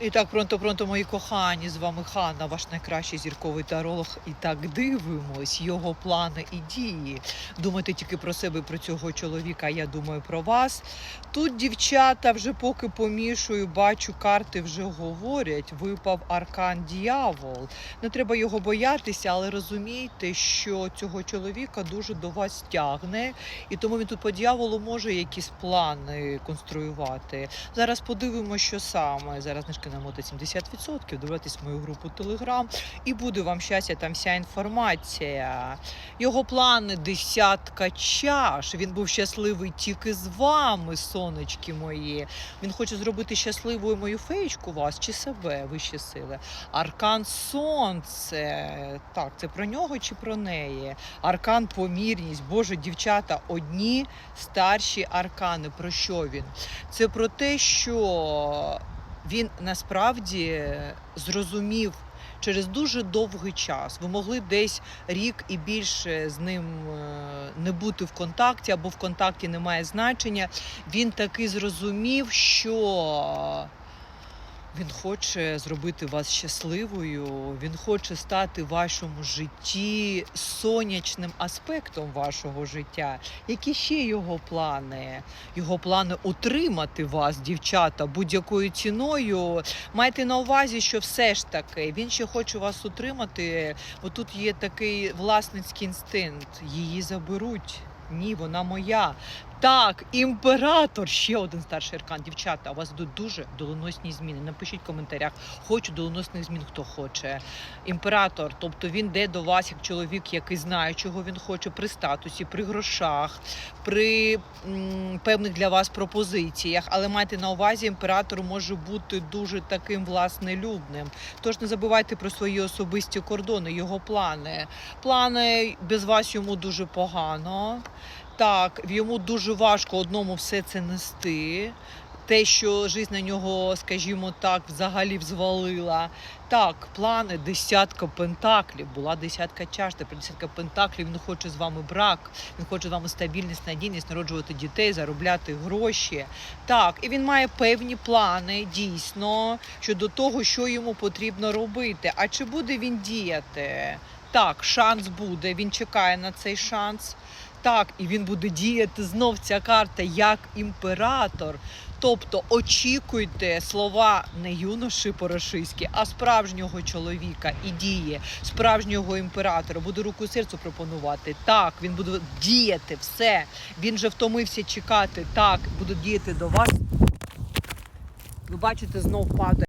І так, пронто-пронто, мої кохані, з вами Ханна, ваш найкращий зірковий таролог. І так дивимось його плани і дії. Думайте тільки про себе, про цього чоловіка. Я думаю про вас. Тут дівчата вже поки помішую, бачу, карти вже говорять. Випав аркан дьявол. Не треба його боятися, але розумійте, що цього чоловіка дуже до вас тягне, і тому він тут по дьяволу може якісь плани конструювати. Зараз подивимося, що саме. Зараз знижки на мото 70%. Дивитесь мою групу Телеграм і буде вам щастя, там вся інформація. Його плани десятка чаш. Він був щасливий тільки з вами, сонечки мої. Він хоче зробити щасливою мою феєчку вас чи себе, вищі сили. Аркан сонце. Так, це про нього чи про неї? Аркан помірність. Боже, дівчата, одні старші аркани. Про що він? Це про те, що він насправді зрозумів. Через дуже довгий час ви могли десь рік і більше з ним е, не бути в контакті або в контакті немає значення. Він таки зрозумів, що він хоче зробити вас щасливою, він хоче стати в вашому житті сонячним аспектом вашого життя. Які ще його плани? Його плани утримати вас, дівчата, будь-якою ціною. Майте на увазі, що все ж таки він ще хоче вас утримати, бо тут є такий власницький інстинкт. Її заберуть. Ні, вона моя. Так, імператор, ще один старший аркан. Дівчата, у вас йдуть дуже доленосні зміни. Напишіть в коментарях, хочу доленосних змін, хто хоче. Імператор, тобто він йде до вас як чоловік, який знає, чого він хоче при статусі, при грошах, при м, певних для вас пропозиціях. Але майте на увазі, імператор може бути дуже таким власнелюбним. Тож не забувайте про свої особисті кордони, його плани. Плани без вас йому дуже погано. Так, йому дуже важко одному все це нести. Те, що життя на нього, скажімо так, взагалі взвалила. Так, плани, десятка пентаклів. Була десятка чаш, тепер десятка пентаклів. Він хоче з вами брак, він хоче з вами стабільність, надійність, народжувати дітей, заробляти гроші. Так, і він має певні плани дійсно щодо того, що йому потрібно робити. А чи буде він діяти? Так, шанс буде. Він чекає на цей шанс. Так, і він буде діяти знов ця карта як імператор. Тобто очікуйте слова не юноші порошиські, а справжнього чоловіка і дії, справжнього імператора. Буду руку серцю пропонувати. Так, він буде діяти все. Він вже втомився чекати. Так, буде діяти до вас. Ви бачите, знов падає.